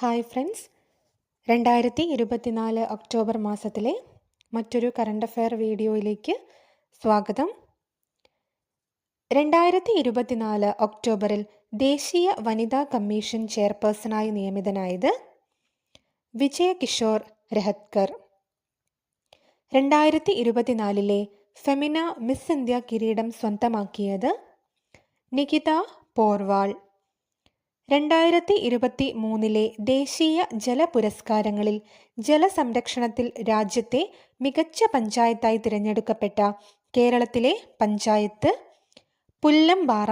Hi friends. രണ്ടായിരത്തി ഇരുപത്തിനാല് October മാസത്തിലെ മറ്റൊരു കറണ്ട് അഫെയർ വീഡിയോയിലേക്ക് സ്വാഗതം. രണ്ടായിരത്തി ഇരുപത്തിനാല് ഒക്ടോബറിൽ ദേശീയ വനിതാ കമ്മീഷൻ ചെയർപേഴ്സണായി നിയമിതനായത് വിജയകിഷോർ രഹത്കർ. രണ്ടായിരത്തി ഇരുപത്തിനാലിലെ ഫെമിന മിസ് ഇന്ത്യ കിരീടം സ്വന്തമാക്കിയത് നികിത പോർവാൾ. രണ്ടായിരത്തി ഇരുപത്തി മൂന്നിലെ ദേശീയ ജല പുരസ്കാരങ്ങളിൽ ജലസംരക്ഷണത്തിൽ രാജ്യത്തെ മികച്ച പഞ്ചായത്തായി തിരഞ്ഞെടുക്കപ്പെട്ട കേരളത്തിലെ പഞ്ചായത്ത് പുല്ലമ്പാറ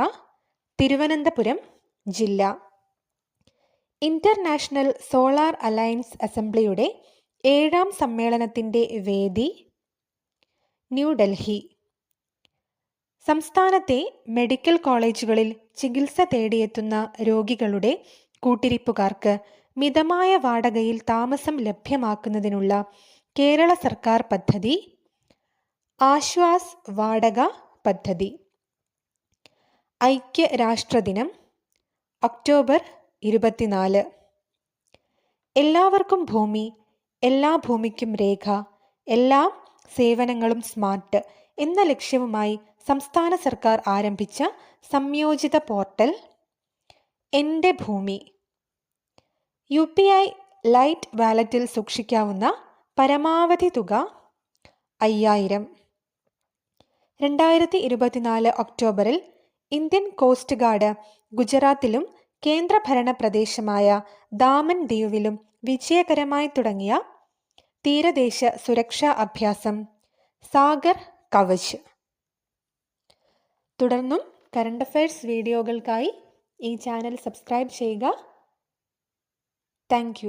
തിരുവനന്തപുരം ജില്ല. ഇന്റർനാഷണൽ സോളാർ അലയൻസ് അസംബ്ലിയുടെ ഏഴാം സമ്മേളനത്തിന്റെ വേദി ന്യൂഡൽഹി സംസ്ഥാനത്തെ മെഡിക്കൽ കോളേജുകളിൽ ചികിത്സ തേടിയെത്തുന്ന രോഗികളുടെ കൂട്ടിരിപ്പുകാർക്ക് മിതമായ വാടകയിൽ താമസം ലഭ്യമാക്കുന്നതിനുള്ള കേരള സർക്കാർ പദ്ധതി ആശ്വാസ് വാടക പദ്ധതി ഐക്യരാഷ്ട്രദിനം ഒക്ടോബർ ഇരുപത്തിനാല്. എല്ലാവർക്കും ഭൂമി എല്ലാ ഭൂമിക്കും രേഖ എല്ലാ സേവനങ്ങളും സ്മാർട്ട് എന്ന ലക്ഷ്യവുമായി സംസ്ഥാന സർക്കാർ ആരംഭിച്ച സംയോജിത പോർട്ടൽ. എന്റെ ഭൂമി. യു പി ഐ ലൈറ്റ് വാലറ്റിൽ സൂക്ഷിക്കാവുന്ന പരമാവധി തുക അയ്യായിരം. രണ്ടായിരത്തി ഇരുപത്തിനാല് ഒക്ടോബറിൽ ഇന്ത്യൻ കോസ്റ്റ് ഗാർഡ് ഗുജറാത്തിലും കേന്ദ്രഭരണ പ്രദേശമായ ദാമൻ ദ്വീപിലും വിജയകരമായി തുടങ്ങിയ തീരദേശ സുരക്ഷാ അഭ്യാസം. സാഗർ കവച്. തുടർന്നും കറണ്ട് അഫയേഴ്സ് വീഡിയോകൾക്കായി ഈ ചാനൽ സബ്സ്ക്രൈബ് ചെയ്യുക. താങ്ക്